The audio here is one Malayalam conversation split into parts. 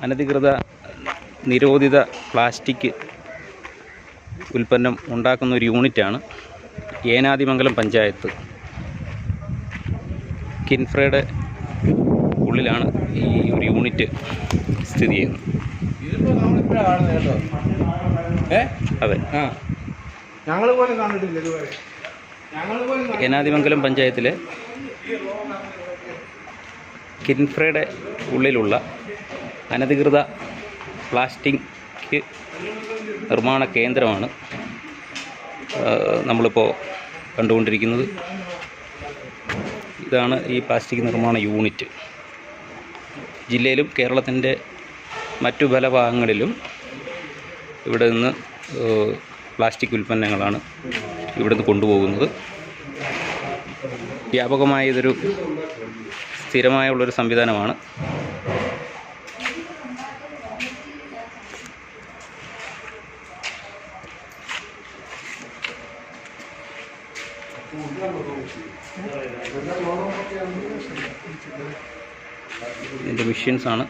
അനധികൃത നിരോധിത പ്ലാസ്റ്റിക് ഉൽപ്പന്നം ഉണ്ടാക്കുന്ന ഒരു യൂണിറ്റാണ് ഏനാദിമംഗലം പഞ്ചായത്ത്. കിൻഫ്രയുടെ ഉള്ളിലാണ് ഈ ഒരു യൂണിറ്റ് സ്ഥിതി ചെയ്യുന്നത്. അതെ. ഏനാദിമംഗലം പഞ്ചായത്തിലെ കിൻഫ്രയുടെ ഉള്ളിലുള്ള അനധികൃത പ്ലാസ്റ്റിക് നിർമ്മാണ കേന്ദ്രമാണ് നമ്മളിപ്പോൾ കണ്ടുകൊണ്ടിരിക്കുന്നത്. ഇതാണ് ഈ പ്ലാസ്റ്റിക് നിർമ്മാണ യൂണിറ്റ്. ജില്ലയിലും കേരളത്തിന്റെ മറ്റു പല ഭാഗങ്ങളിലും ഇവിടെ നിന്ന് പ്ലാസ്റ്റിക് ഉൽപ്പന്നങ്ങളാണ് ഇവിടുന്ന് കൊണ്ടുപോകുന്നത്. വ്യാപകമായ ഇതൊരു സ്ഥിരമായുള്ളൊരു സംവിധാനമാണ്. ഇതിന്റെ മെഷീൻസാണ്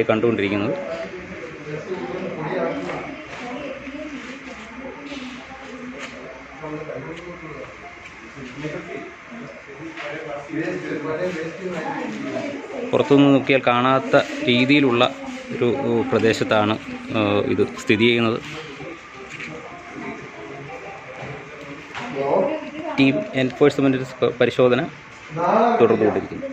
ഈ കണ്ടുകൊണ്ടിരിക്കുന്നത്. പുറത്തുനിന്ന് നോക്കിയാൽ കാണാത്ത രീതിയിലുള്ള ഒരു പ്രദേശത്താണ് ഇത് സ്ഥിതി ചെയ്യുന്നത്. ടീം എൻഫോഴ്സ്മെന്റ് പരിശോധന തുടർന്നുകൊണ്ടിരിക്കുന്നു.